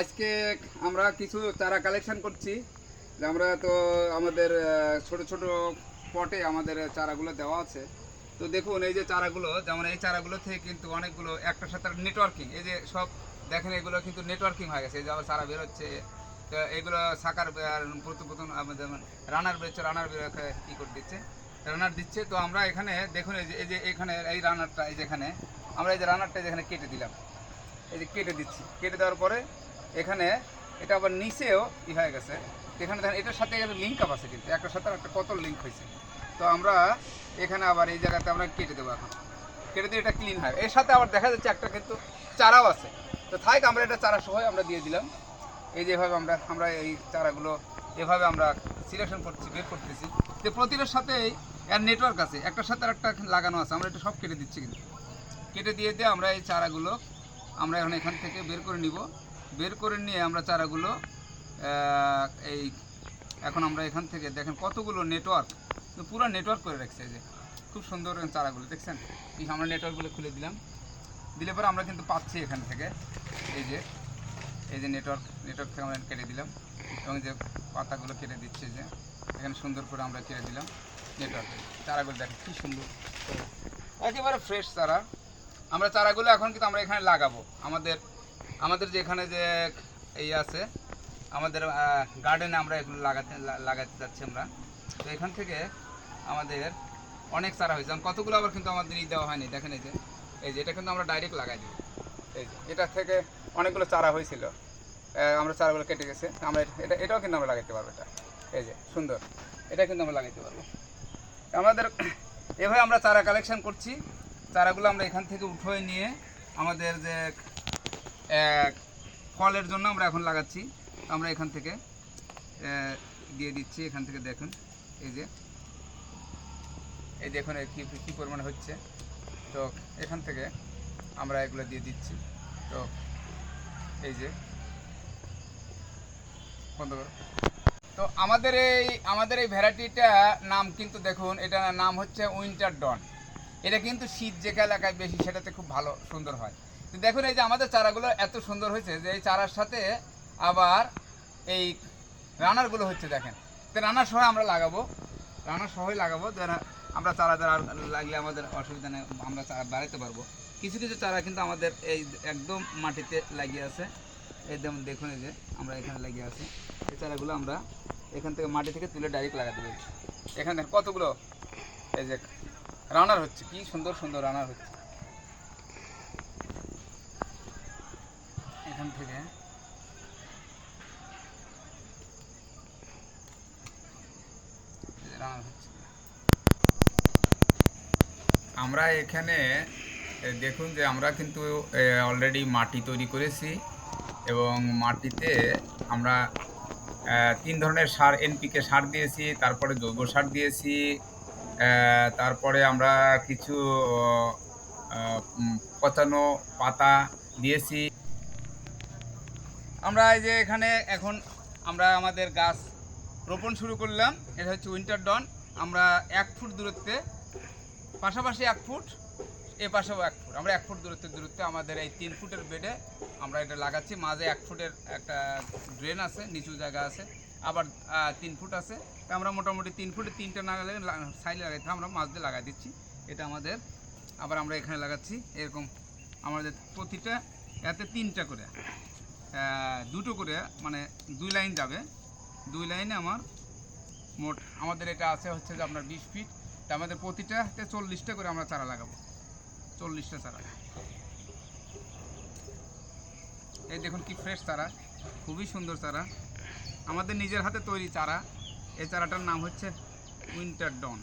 আজকে আমরা কিছু চারা কালেকশন করছি। আমরা তো আমাদের ছোট ছোট পটে আমাদের চারাগুলো দেওয়া আছে। তো দেখুন, এই যে চারাগুলো, যেমন এই চারাগুলো থেকে কিন্তু অনেকগুলো একটার সাথে নেটওয়ার্কিং এই যে সব দেখেন, এগুলো কিন্তু নেটওয়ার্কিং হয়ে গেছে। এই যে আবার চারা বেরোচ্ছে, তো এগুলো সাকার প্রথম প্রথম যেমন রানার বেরোচ্ছে রানার বেরোচ্ছে ই করে দিচ্ছে? রানার দিচ্ছে, তো আমরা এখানে দেখুন, এই যে এই যে এখানে, এই রানারটা এই যেখানে আমরা এই যে রানারটা যেখানে কেটে দিলাম। এই যে কেটে দিচ্ছি। কেটে দেওয়ার পরে এখানে, এটা আবার নিচেও ই হয়ে গেছে। এখানে দেখেন, এটার সাথে লিঙ্ক আপ আছে কিন্তু, একটার সাথে একটা কত লিঙ্ক হয়েছে। তো আমরা এখানে আবার এই জায়গাতে আমরা কেটে দেবো এখন। কেটে দিয়ে এটা ক্লিন হয়। এর সাথে আবার দেখা যাচ্ছে একটা কিন্তু চারাও আছে। তো থাক, আমরা এটা চারা সহ আমরা দিয়ে দিলাম। এই যেভাবে আমরা আমরা এই চারাগুলো এভাবে আমরা সিলেকশন করছি, বের করতেছি। তো প্রতিটার সাথেই এর নেটওয়ার্ক আছে। একটার সাথে একটা লাগানো আছে। আমরা এটা সব কেটে দিচ্ছি কিন্তু। কেটে দিয়ে দিয়ে আমরা এই চারাগুলো আমরা এখন এখান থেকে বের করে নিব। বের করে নিয়ে আমরা চারাগুলো এই এখন আমরা এখান থেকে দেখেন কতগুলো নেটওয়ার্ক পুরো নেটওয়ার্ক করে রাখছে যে। খুব সুন্দর চারাগুলো, দেখছেন? এই আমরা নেটওয়ার্কগুলো খুলে দিলাম। দিলে পরে আমরা কিন্তু পাচ্ছি এখান থেকে। এই যে এই যে নেটওয়ার্ক নেটওয়ার্ক থেকে আমরা কেটে দিলাম। এবং যে পাতাগুলো কেটে দিচ্ছে যে, এখানে সুন্দর করে আমরা কেটে দিলাম নেটওয়ার্ক চারাগুলো দেখেন কী সুন্দর। একেবারে ফ্রেশ চারা। আমরা চারাগুলো এখন কিন্তু আমরা এখানে লাগাবো। আমাদের আমাদের যে এখানে যে এই আছে, আমাদের গার্ডেনে আমরা এগুলো লাগাতে লাগাতে যাচ্ছি আমরা। তো এখান থেকে আমাদের অনেক চারা হয়েছে। কতগুলো আবার কিন্তু আমাদের ই দেওয়া হয়নি, দেখেন এই যে এই যে এটা কিন্তু আমরা ডাইরেক্ট লাগাই দিই এই যে, এটা থেকে অনেকগুলো চারা হয়েছিল। আমরা চারাগুলো কেটে গেছে। আমরা এটা- এটা, এটাও কিন্তু আমরা লাগাইতে পারব এটা। এই যে, সুন্দর। এটা কিন্তু আমরা লাগাইতে পারব। আমাদের, এভাবে আমরা চারা কালেকশন করছি। চারাগুলো আমরা এখান থেকে উঠোয় নিয়ে আমাদের যে ফলের জন্য আমরা এখন লাগাচ্ছি। আমরা এখান থেকে দিয়ে দিচ্ছি, এখান থেকে দেখুন, এই যে। এই দেখুন কি, কী পরিমাণে হচ্ছে। তো এখান থেকে আমরা এগুলো দিয়ে দিচ্ছি। তো এই যে তো আমাদের এই আমাদের এই ভ্যারাইটিটা নাম কিন্তু দেখুন এটা নাম হচ্ছে উইন্টার ডন। এটা কিন্তু শীত যে এলাকায় বেশি, সেটাতে খুব ভালো, সুন্দর হয়। দেখুন এই যে আমাদের চারাগুলো এত সুন্দর হয়েছে যে এই চারার সাথে আবার এই রানারগুলো হচ্ছে দেখেন। তো রানার সহ আমরা লাগাবো। রানার সহই লাগাবো। যেন আমরা চারা দ্বারা লাগলে আমাদের অসুবিধা নেই, আমরা চারা বাড়াতে পারব। কিছু কিছু চারা কিন্তু আমাদের এই একদম মাটিতে লাগিয়ে আছে। একদম দেখুন এই যে আমরা এখানে লাগিয়ে আছি। এই চারাগুলো আমরা এখান থেকে মাটি থেকে তুলে ডাইরেক্ট লাগাতে পারি। এখানে কতগুলো এই যে রানার হচ্ছে। কি সুন্দর সুন্দর রানার হচ্ছে। এখান থেকে। আমরা এখানে দেখুন যে আমরা কিন্তু অলরেডি মাটি তৈরি করেছি এবং মাটিতে আমরা তিন ধরনের সার, এনপিকে সার দিয়েছি, তারপরে জৈব সার দিয়েছি তারপরে আমরা কিছু পচানো পাতা দিয়েছি। আমরা এই যে এখানে এখন আমরা আমাদের গাছ রোপণ শুরু করলাম। এটা হচ্ছে উইন্টার ডন আমরা এক ফুট দূরত্বে, পাশাপাশি এক ফুট, এ পাশেও এক ফুট। আমরা এক ফুট দূরত্বে দূরত্বে আমাদের এই তিন ফুটের বেডে আমরা এটা লাগাচ্ছি। মাঝে এক ফুটের একটা ড্রেন আছে, নিচু জায়গা আছে। আবার তিন ফুট আছে। তা আমরা মোটামুটি তিন ফুটে তিনটে না লাগালে সাইড লাগাইতে আমরা মাছ দিয়ে লাগাই দিচ্ছি। এটা আমাদের, আবার আমরা এখানে লাগাচ্ছি। এরকম আমাদের প্রতিটা, এতে তিনটা করে। দুটো করে মানে দুই লাইন যাবে। দুই লাইনে আমার মোট, আমাদের এটা আছে হচ্ছে যে আপনার বিশ ফিট। তা আমাদের প্রতিটাতে চল্লিশটা করে আমরা চারা লাগাবো। চল্লিশটা চারা। এই দেখুন কি ফ্রেশ চারা। খুবই সুন্দর চারা। আমাদের নিজের হাতে তৈরি চারা। এই চারাটার নাম হচ্ছে উইন্টার ডন